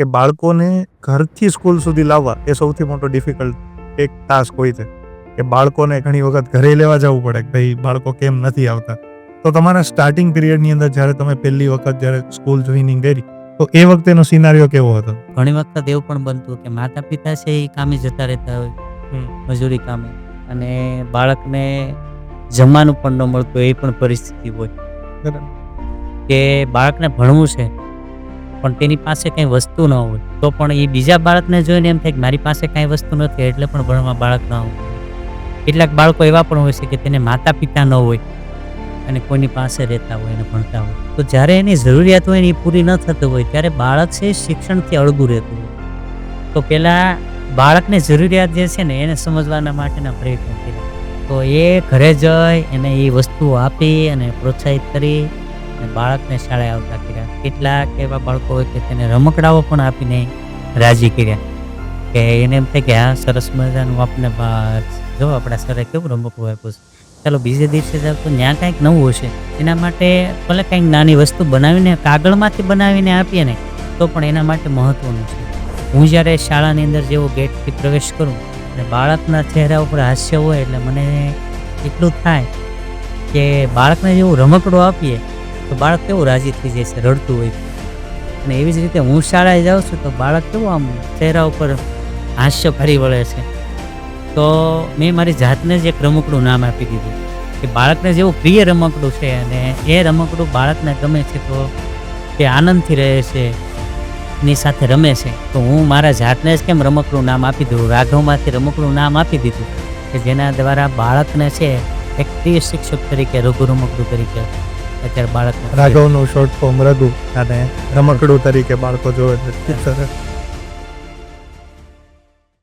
કે બાળકોને ઘરથી સ્કૂલ સુધી લાવવા એ સૌથી મોટો ડિફિકલ્ટ એક ટાસ્ક હોય છે. કે બાળકોને ઘણી વખત ઘરે લેવા જવું પડે કે ભાઈ બાળકો કેમ નથી આવતા? તો તમારા સ્ટાર્ટિંગ પિરિયડની અંદર જ્યારે તમે પહેલી વખત જ્યારે સ્કૂલ જોઈનિંગ કરી તો એ વખતેનો સિનારીઓ કેવો હતો? ઘણી વખત એવું પણ બનતું કે માતા પિતા છે એ કામે જતા રહેતા હોય મજૂરી કામે. અને બાળકને જમવાનું પણ ન મળતું એ પણ પરિસ્થિતિ હોય. કે બાળકને ભણવું છે પણ તેની પાસે કંઈ વસ્તુ ન હોય. તો પણ એ બીજા બાળકને જોઈને એમ થાય કે મારી પાસે કાંઈ વસ્તુ નથી, એટલે પણ ભણવા બાળક ન આવે કેટલાક બાળકો એવા પણ હોય છે કે તેને માતા પિતા ન હોય અને કોઈની પાસે રહેતા હોય અને ભણતા હોય. તો જ્યારે એની જરૂરિયાત હોય એ પૂરી ન થતી હોય, ત્યારે બાળક છે શિક્ષણથી અળગું રહેતું હોય. તો પહેલાં બાળકને જરૂરિયાત જે છે ને, એને સમજવાના માટેના પ્રયત્ન કર્યા. તો એ ઘરે જઈ એને એ વસ્તુઓ આપી અને પ્રોત્સાહિત કરી અને બાળકને શાળાએ આવતા કેટલાક એવા બાળકો હોય કે તેને રમકડાઓ પણ આપીને રાજી કર્યા. કે એને એમ થાય કે હા, સરસ મજાનું આપણે જો આપણા સરે કેવું રમકડું આપ્યું છે. ચાલો બીજે દિવસે જાવ તો ત્યાં કાંઈક નવું હશે. એના માટે ભલે કંઈક નાની વસ્તુ બનાવીને કાગળમાંથી બનાવીને આપીએ ને, તો પણ એના માટે મહત્ત્વનું છે. હું જ્યારે શાળાની અંદર જેવો ગેટથી પ્રવેશ કરું, અને બાળકના ચહેરા ઉપર હાસ્ય હોય એટલે મને એટલું થાય કે બાળકને જેવું રમકડું આપીએ તો બાળક કેવું રાજી થઈ જાય છે, રડતું હોય. અને એવી જ રીતે હું શાળાએ જાઉં છું તો બાળક કેવું આમ ચહેરા ઉપર હાસ્ય ફરી વળે છે. તો મેં મારી જાતને જ એક રમકડું નામ આપી દીધું કે બાળકને જેવું પ્રિય રમકડું છે અને એ રમકડું બાળકને ગમે છે તો તે આનંદથી રહે છે ની સાથે રમે છે. તો હું મારા જાતને જ કેમ રમકડું નામ આપી દઉં રાઘવમાંથી રમકડું નામ આપી દીધું કે જેના દ્વારા બાળકને છે, એક પ્રિય શિક્ષક તરીકે, રઘુ રમકડું તરીકે અત્યારે બાળક રાઘવનું શોર્ટ ફોર્મ રઘુ અને રમકડું તરીકે બાળકો જોવે છે. સરસ.